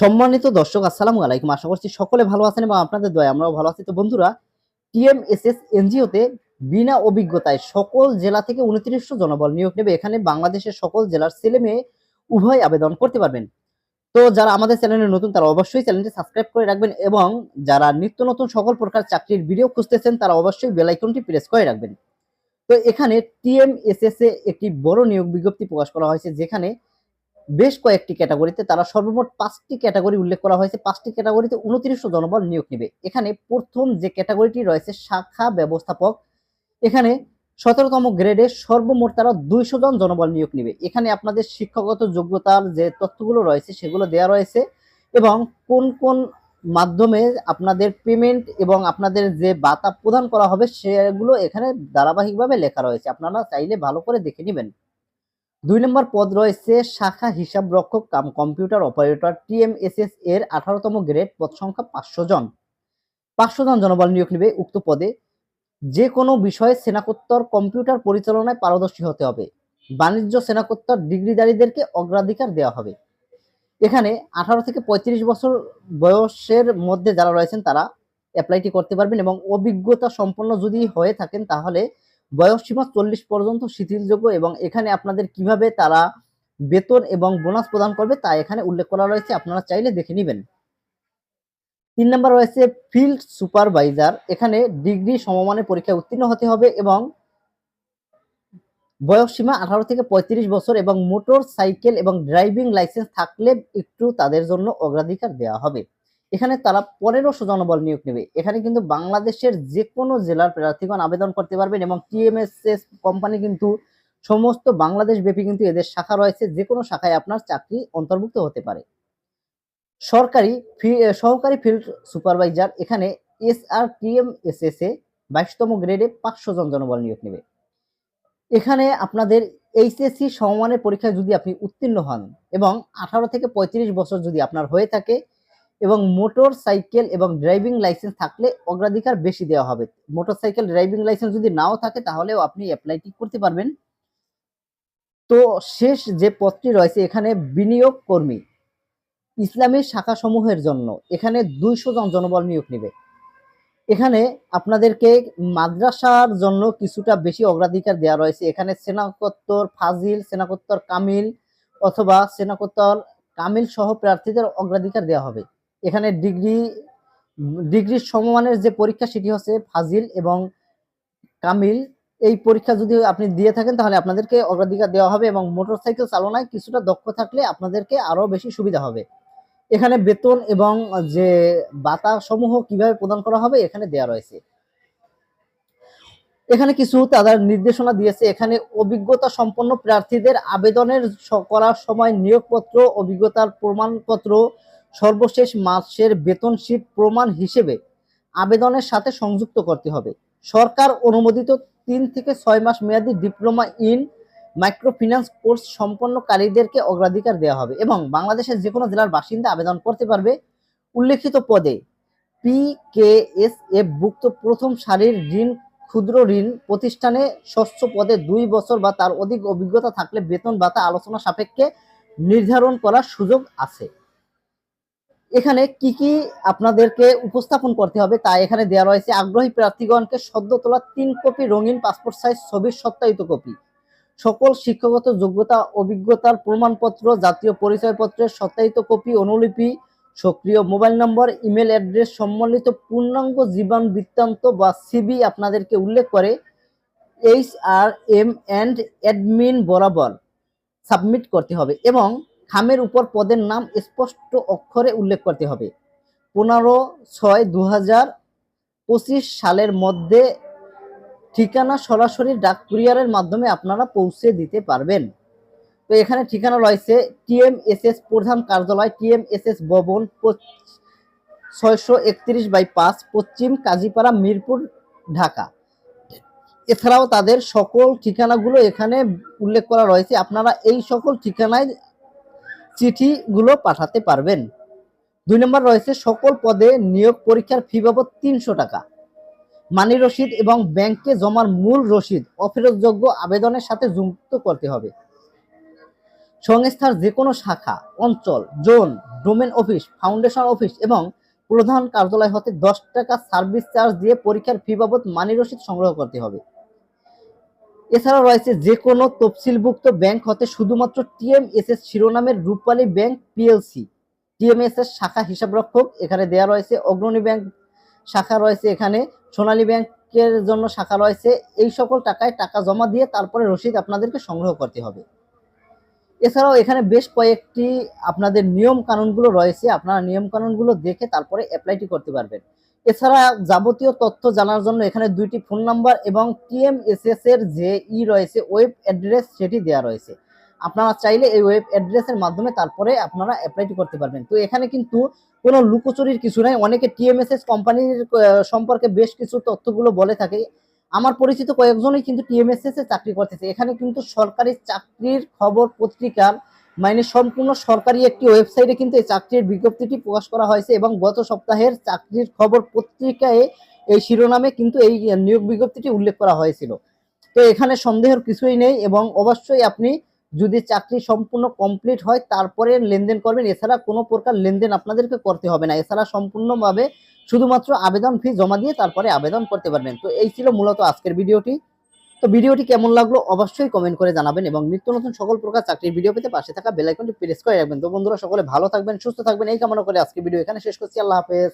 সম্মানিত দর্শক, আসসালামু আলাইকুম। আশা করছি সকলে ভালো আছেন এবং আপনাদের দয়া আমরাও ভালো আছি। তো বন্ধুরা, টিএমএসএস এনজিওতে বিনা অভিজ্ঞতায় সকল জেলা থেকে উনত্রিশশো জনবল নিয়োগ নেবে। এখানে বাংলাদেশের সকল জেলার ছেলে মেয়ে উভয় আবেদন করতে পারবেন। তো যারা আমাদের চ্যানেলে নতুন, তারা অবশ্যই চ্যানেলটি সাবস্ক্রাইব করে রাখবেন এবং যারা নিত্য নতুন সকল প্রকার চাকরির ভিডিও খুঁজতেছেন, তারা অবশ্যই বেল আইকনটি প্রেস করে রাখবেন। তো এখানে টিএমএসএস এ একটি বড় নিয়োগ বিজ্ঞপ্তি প্রকাশ করা হয়েছে, যেখানে বেশ কয়েকটি ক্যাটাগরিতে তারা সর্বমোট পাঁচটি ক্যাটাগরি উল্লেখ করা হয়েছে। পাঁচটি ক্যাটাগরিতে উনত্রিশশো জনবল নিয়োগ নেবে। এখানে প্রথম যে ক্যাটাগরিটি রয়েছে শাখা ব্যবস্থাপক, এখানে সতেরোতম গ্রেডে সর্বমোট তারা দুইশো জন জনবল নিয়োগ নেবে। এখানে আপনাদের শিক্ষাগত যোগ্যতার যে তথ্যগুলো রয়েছে সেগুলো দেওয়া রয়েছে এবং কোন কোন মাধ্যমে আপনাদের পেমেন্ট এবং আপনাদের যে বাতা প্রদান করা হবে সেগুলো এখানে ধারাবাহিকভাবে লেখা রয়েছে। আপনারা চাইলে ভালো করে দেখে নেবেন। দুই নম্বর পদ রয়েছে শাখা হিসাব রক্ষক কাম কম্পিউটার অপারেটর টিএমএসএস এর আঠারোতম গ্রেড পদ সংখ্যা পাঁচশো জন। পাঁচশো জন জনবল নিয়োগ নেবে উক্ত পদে। যে কোনো বিষয়ে সেনাকোত্তর কম্পিউটার পরিচালনায় পারদর্শী হতে হবে। বাণিজ্য সেনাকোত্তর ডিগ্রিধারীদেরকে অগ্রাধিকার দেওয়া হবে। এখানে আঠারো থেকে পঁয়ত্রিশ বছর বয়সের মধ্যে যারা রয়েছেন তারা অ্যাপ্লাইটি করতে পারবেন এবং অভিজ্ঞতা সম্পন্ন যদি হয়ে থাকেন তাহলে বয়স সীমা চল্লিশ পর্যন্ত শিথিলযোগ্য এবং এখানে আপনাদের কীভাবে তারা বেতন এবং বোনাস প্রদান করবে তা এখানে উল্লেখ করা রয়েছে, আপনারা চাইলে দেখে নেবেন। তিন নম্বর রয়েছে ফিল্ড সুপারভাইজার, এখানে ডিগ্রি সমমানের পরীক্ষায় উত্তীর্ণ হতে হবে এবং বয়স সীমা আঠারো থেকে পঁয়ত্রিশ বছর এবং মোটর সাইকেল এবং ড্রাইভিং লাইসেন্স থাকলে একটু তাদের জন্য অগ্রাধিকার দেওয়া হবে। এখানে তারা পনেরোশো জনবল নিয়োগ নেবে। এখানে কিন্তু বাংলাদেশের যে কোনো জেলার প্রার্থীগণ আবেদন করতে পারবেন এবং টিএমএসএস কোম্পানি কিন্তু সমস্ত বাংলাদেশ ব্যাপী কিন্তু এদের শাখা রয়েছে। যে কোনো শাখায় আপনার চাকরি অন্তর্ভুক্ত হতে পারে। সরকারি সহকারী ফিল্ড সুপারভাইজার, এখানে এস আর টিএমএসএস এ বাইশতম গ্রেডে পাঁচশো জন জনবল নিয়োগ নেবে। এখানে আপনাদের এইচএসসি সমমানের পরীক্ষায় যদি আপনি উত্তীর্ণ হন এবং আঠারো থেকে পঁয়ত্রিশ বছর যদি আপনার হয়ে থাকে এবং মোটর সাইকেল এবং ড্রাইভিং লাইসেন্স থাকলে অগ্রাধিকার বেশি দেওয়া হবে। মোটর সাইকেল, ড্রাইভিং লাইসেন্স যদি নাও থাকে, তাহলেও আপনি অ্যাপ্লাইটি করতে পারবেন। তো শেষ যে পদটি রয়েছে, এখানে বিনিয়োগ কর্মী, ইসলামী শাখা সমূহের জন্য। এখানে দুইশো জন জনবল নিয়োগ নেবে। এখানে আপনাদেরকে মাদ্রাসার জন্য কিছুটা বেশি অগ্রাধিকার দেওয়া রয়েছে। এখানে সেনাকোত্তর ফাজিল, সেনাকোত্তর কামিল অথবা সেনাকোত্তর কামিল সহ প্রার্থীদের অগ্রাধিকার দেওয়া হবে। এখানে ডিগ্রি ডিগ্রি সমমানের যে পরীক্ষা সেটি হচ্ছে ফাজিল এবং কামিল। এই পরীক্ষা যদি আপনি দিয়ে থাকেন, তাহলে আপনাদেরকে অগ্রাধিকার দেওয়া হবে এবং মোটরসাইকেল চালনায় কিছুটা দক্ষ থাকলে আপনাদেরকে আরও বেশি সুবিধা হবে। এখানে বেতন এবং যে বাতা সমূহ কীভাবে প্রদান করা হবে, এখানে দেওয়া রয়েছে। এখানে কিছু তাদের নির্দেশনা দিয়েছে। এখানে অভিজ্ঞতা সম্পন্ন প্রার্থীদের আবেদনের করার সময় নিয়োগপত্র, অভিজ্ঞতার প্রমাণপত্র সর্বশেষ মাসের বেতন শীট প্রমাণ হিসেবে আবেদনের সাথে সংযুক্ত করতে হবে। সরকার অনুমোদিত তিন থেকে ছয় মাস মেয়াদী ডিপ্লোমা ইন মাইক্রোফিন্যান্স কোর্স সম্পন্নকারীদেরকে অগ্রাধিকার দেওয়া হবে এবং বাংলাদেশের যে কোনো জেলার বাসিন্দা আবেদন করতে পারবে উল্লেখিত পদে পি কে এস এফ ভুক্ত প্রথম সারির ঋণ, ক্ষুদ্র ঋণ প্রতিষ্ঠানে ষষ্ঠ পদে দুই বছর বা তার অধিক অভিজ্ঞতা থাকলে বেতন ভাতা আলোচনা সাপেক্ষে নির্ধারণ করার সুযোগ আছে। এখানে কি কি আপনাদেরকে উপস্থাপন করতে হবে তা এখানে দেওয়া রয়েছে। আগ্রহী প্রার্থীগণকে সদ্য তোলা তিন কপি রঙিন পাসপোর্ট সাইজ ছবির সত্যায়িত কপি। সকল শিক্ষাগত যোগ্যতা, অভিজ্ঞতার প্রমাণপত্র, জাতীয় পরিচয়পত্রের সত্যায়িত কপি, অনুলিপি, সক্রিয় মোবাইল নম্বর, ইমেল অ্যাড্রেস, সম্বলিত পূর্ণাঙ্গ জীবন বৃত্তান্ত বা সিবি আপনাদেরকে উল্লেখ করে H R M and admin বরাবর সাবমিট করতে হবে এবং খামের উপর পদের নাম স্পষ্ট অক্ষরে উল্লেখ করতে হবে। পনেরো ছয় দু হাজার সালের মধ্যে ঠিকানা সরাসরি ডাক কুরিয়ারের মাধ্যমে আপনারা পৌঁছে দিতে পারবেন। তো এখানে ঠিকানা রয়েছে টিএমএসএস প্রধান কার্যালয়, টিএমএসএস ভবন ছয়শো একত্রিশ বাই পাঁচ, পশ্চিম কাজীপাড়া, মিরপুর, ঢাকা। এছাড়াও তাদের সকল ঠিকানাগুলো এখানে উল্লেখ করা রয়েছে। আপনারা এই সকল ঠিকানায় চিঠিগুলো পাঠাতে পারবেন। দুই নম্বর রয়েছে, সকল পদে নিয়োগ পরীক্ষার ফি বাবদ তিনশো টাকা। মানি রসিদ এবং ব্যাংকে জমার মূল রসিদ, অফেরতযোগ্য আবেদনের সাথে যুক্ত করতে হবে। সংস্থার যে কোনো শাখা, অঞ্চল, zone, domain office, foundation office এবং প্রধান কার্যালয় হতে দশ টাকা সার্ভিস চার্জ দিয়ে পরীক্ষার ফি বাবদ মানি রসিদ সংগ্রহ করতে হবে। এছাড়া রয়েছে যে কোনো তফসিলভুক্ত ব্যাংক হতে শুধুমাত্র টিএমএসএস শিরোনামের রূপালী ব্যাংক পিএলসি। টিএমএসএস শাখা হিসাবরক্ষক এখানে দেয়া রয়েছে। অগ্রণী ব্যাংক শাখা রয়েছে এখানে। সোনালী ব্যাংকের জন্য শাখা রয়েছে। এই সকল টাকায় টাকা জমা দিয়ে তারপরে রসিদ আপনাদেরকে সংগ্রহ করতে হবে। এছাড়াও এখানে বেশ কয়েকটি আপনাদের নিয়ম কানুনগুলো রয়েছে। আপনারা নিয়ম কানুনগুলো দেখে তারপরে অ্যাপ্লাইটি করতে পারবেন। এছাড়া যাবতীয় তথ্য জানার জন্য এখানে দুইটি ফোন নাম্বার এবং টিএমএসএস এর যে ই রয়েছে ওয়েব অ্যাড্রেস সেটি দেওয়া রয়েছে। আপনারা চাইলে এই ওয়েব অ্যাড্রেসের মাধ্যমে তারপরে আপনারা অ্যাপ্লাইটি করতে পারবেন। তো এখানে কিন্তু কোনো লুকোচুরির কিছু নাই। অনেকে টিএমএসএস কোম্পানির সম্পর্কে বেশ কিছু তথ্যগুলো বলে থাকে। আমার পরিচিত কয়েকজনই কিন্তু টিএমএসএস এ চাকরি করতেছে। এখানে কিন্তু সরকারি চাকরির খবর পত্রিকার মানে সম্পূর্ণ সরকারি একটি ওয়েবসাইটে কিন্তু এই চাকরির বিজ্ঞপ্তিটি প্রকাশ করা হয়েছে এবং গত সপ্তাহের চাকরির খবর পত্রিকায় এই শিরোনামে কিন্তু এই নিয়োগ বিজ্ঞপ্তিটি উল্লেখ করা হয়েছিল। তো এখানে সন্দেহের কিছুই নেই এবং অবশ্যই আপনি যদি চাকরি সম্পূর্ণ কমপ্লিট হয় তারপরে লেনদেন করবেন। এছাড়া কোনো প্রকার লেনদেন আপনাদেরকে করতে হবে না। এছাড়া সম্পূর্ণভাবে শুধুমাত্র আবেদন ফি জমা দিয়ে তারপরে আবেদন করতে পারবেন। তো এই ছিল মূলত আজকের ভিডিওটি। তো ভিডিওটি কেমন লাগল অবশ্যই কমেন্ট করে জানাবেন এবং নিত্য নতুন সকল প্রকার চাকরির ভিডিও পেতে পাশে থাকা বেলাইকনটি প্রেস করে রাখবেন। তো বন্ধুরা, সকলে ভালো থাকবেন, সুস্থ থাকবেন। এই কামনা করে আজকে ভিডিও এখানে শেষ করছি। আল্লাহ হাফেজ।